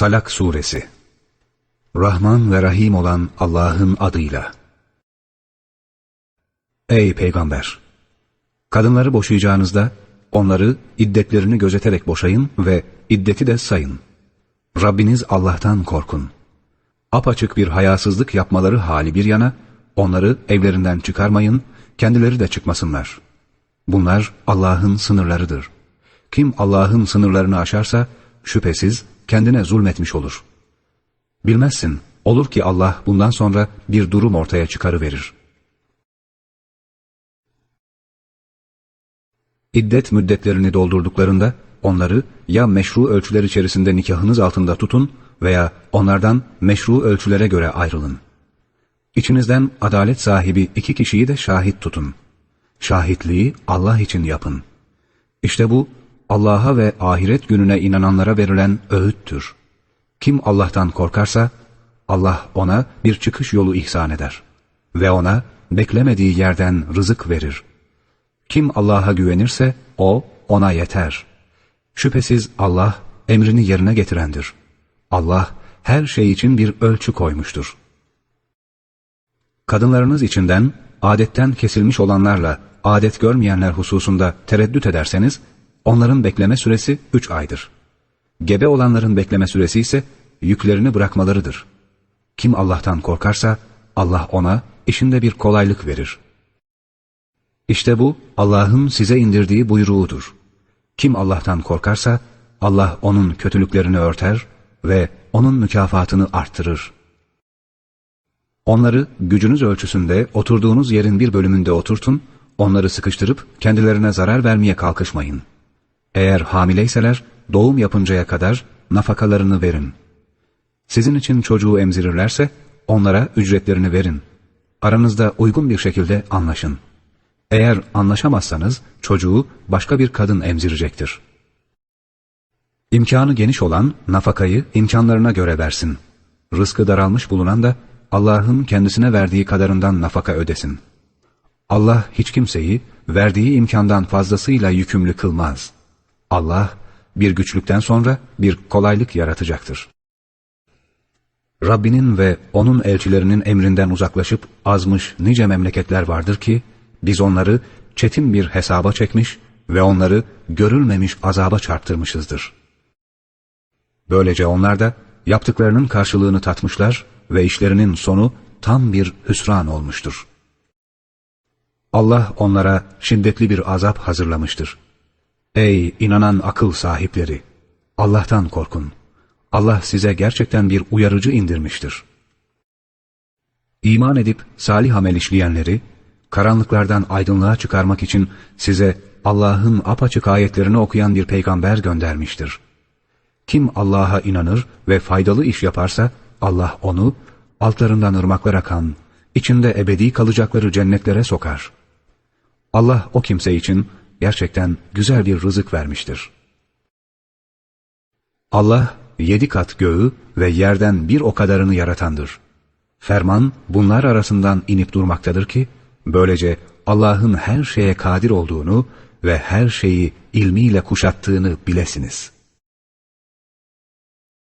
Talak Suresi Rahman ve Rahim olan Allah'ın adıyla. Ey Peygamber! Kadınları boşayacağınızda onları iddetlerini gözeterek boşayın ve iddeti de sayın. Rabbiniz Allah'tan korkun. Apaçık bir hayasızlık yapmaları hali bir yana, onları evlerinden çıkarmayın, kendileri de çıkmasınlar. Bunlar Allah'ın sınırlarıdır. Kim Allah'ın sınırlarını aşarsa, şüphesiz kendine zulmetmiş olur. Bilmezsin, olur ki Allah bundan sonra bir durum ortaya çıkarıverir. İddet müddetlerini doldurduklarında onları ya meşru ölçüler içerisinde nikahınız altında tutun veya onlardan meşru ölçülere göre ayrılın. İçinizden adalet sahibi iki kişiyi de şahit tutun. Şahitliği Allah için yapın. İşte bu Allah'a ve ahiret gününe inananlara verilen öğüttür. Kim Allah'tan korkarsa Allah ona bir çıkış yolu ihsan eder ve ona beklemediği yerden rızık verir. Kim Allah'a güvenirse o ona yeter. Şüphesiz Allah emrini yerine getirendir. Allah her şey için bir ölçü koymuştur. Kadınlarınız içinden adetten kesilmiş olanlarla adet görmeyenler hususunda tereddüt ederseniz onların bekleme süresi üç aydır. Gebe olanların bekleme süresi ise yüklerini bırakmalarıdır. Kim Allah'tan korkarsa Allah ona işinde bir kolaylık verir. İşte bu Allah'ın size indirdiği buyruğudur. Kim Allah'tan korkarsa Allah onun kötülüklerini örter ve onun mükafatını arttırır. Onları gücünüz ölçüsünde oturduğunuz yerin bir bölümünde oturtun, onları sıkıştırıp kendilerine zarar vermeye kalkışmayın. Eğer hamileyseler doğum yapıncaya kadar nafakalarını verin. Sizin için çocuğu emzirirlerse onlara ücretlerini verin. Aranızda uygun bir şekilde anlaşın. Eğer anlaşamazsanız çocuğu başka bir kadın emzirecektir. İmkanı geniş olan nafakayı imkanlarına göre versin. Rızkı daralmış bulunan da Allah'ın kendisine verdiği kadarından nafaka ödesin. Allah hiç kimseyi verdiği imkandan fazlasıyla yükümlü kılmaz. Allah bir güçlükten sonra bir kolaylık yaratacaktır. Rabbinin ve O'nun elçilerinin emrinden uzaklaşıp azmış nice memleketler vardır ki, biz onları çetin bir hesaba çekmiş ve onları görülmemiş azaba çarptırmışızdır. Böylece onlar da yaptıklarının karşılığını tatmışlar ve işlerinin sonu tam bir hüsran olmuştur. Allah onlara şiddetli bir azap hazırlamıştır. Ey inanan akıl sahipleri! Allah'tan korkun. Allah size gerçekten bir uyarıcı indirmiştir. İman edip salih amel işleyenleri, karanlıklardan aydınlığa çıkarmak için size Allah'ın apaçık ayetlerini okuyan bir peygamber göndermiştir. Kim Allah'a inanır ve faydalı iş yaparsa, Allah onu, altlarından ırmaklar akan, içinde ebedi kalacakları cennetlere sokar. Allah o kimse için gerçekten güzel bir rızık vermiştir. Allah yedi kat göğü ve yerden bir o kadarını yaratandır. Ferman bunlar arasından inip durmaktadır ki, böylece Allah'ın her şeye kadir olduğunu ve her şeyi ilmiyle kuşattığını bilesiniz.''